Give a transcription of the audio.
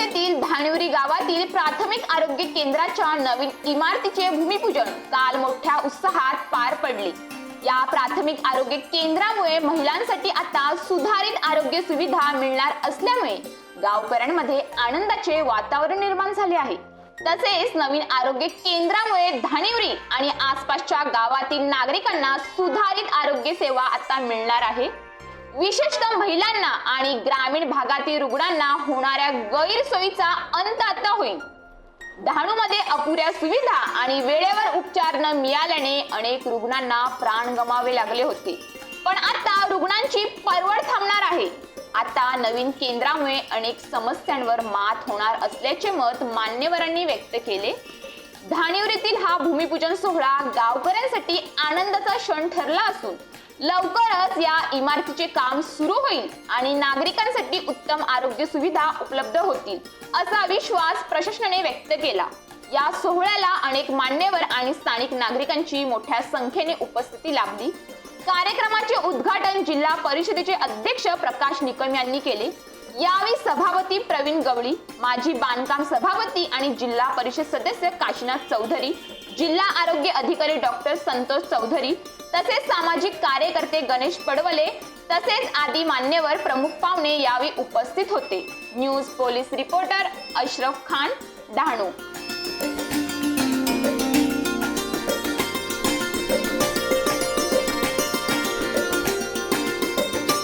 तालुक्यातील धानवरी गावातील प्राथमिक आरोग्य केंद्राच्या नवीन इमारतीचे भूमिपूजन काल मोठ्या उत्साहात पार पडले. या प्राथमिक आरोग्य केंद्रामुळे महिलांसाठी आता सुधारित आरोग्य सुविधा मिळणार असल्यामुळे गावकऱ्यांमध्ये आनंदाचे वातावरण निर्माण झाले आहे. तसेच नवीन आरोग्य केंद्रामुळे धानिवरी आणि आसपासच्या गावातील नागरिकांना सुधारित आरोग्य सेवा आता मिळणार आहे. विशेषतः महिलांना आणि ग्रामीण भागातील रुग्णांना होणाऱ्या गैरसोयीचा अंत आता होईल. डहाणूमध्ये अपुऱ्या सुविधा आणि वेळेवर उपचार न मिळाल्याने अनेक रुग्णांना प्राण गमावे लागले होते. पण आता रुग्णांची परवड थांबणार आहे. आता नवीन केंद्रामुळे अनेक समस्यांवर मात होणार असल्याचे मत मान्यवरांनी व्यक्त केले. धानिवरीतील हा भूमिपूजन सोहळा गावकऱ्यांसाठी आनंदाचा क्षण ठरला असून लवकरच या इमारतीचे काम सुरू होईल आणि नागरिकांसाठी उत्तम आरोग्य सुविधा उपलब्ध होतील असा विश्वास प्रशासनाने व्यक्त केला. या सोहळ्याला अनेक मान्यवर आणि स्थानिक नागरिकांची मोठ्या संख्येने उपस्थिती लाभली. कार्यक्रमाचे उद्घाटन जिल्हा परिषदेचे अध्यक्ष प्रकाश निकम यांनी केले. यावेळी सभापती प्रवीण गवळी माजी बांधकाम सभापती आणि जिल्हा परिषद सदस्य काशीनाथ चौधरी जिल्हा आरोग्य अधिकारी डॉक्टर संतोष चौधरी तसेच सामाजिक कार्यकर्ते गणेश पडवले तसेच आदी मान्यवर प्रमुख पाहुणे यावेळी उपस्थित होते. News police reporter Ashraf Khan Dahanu.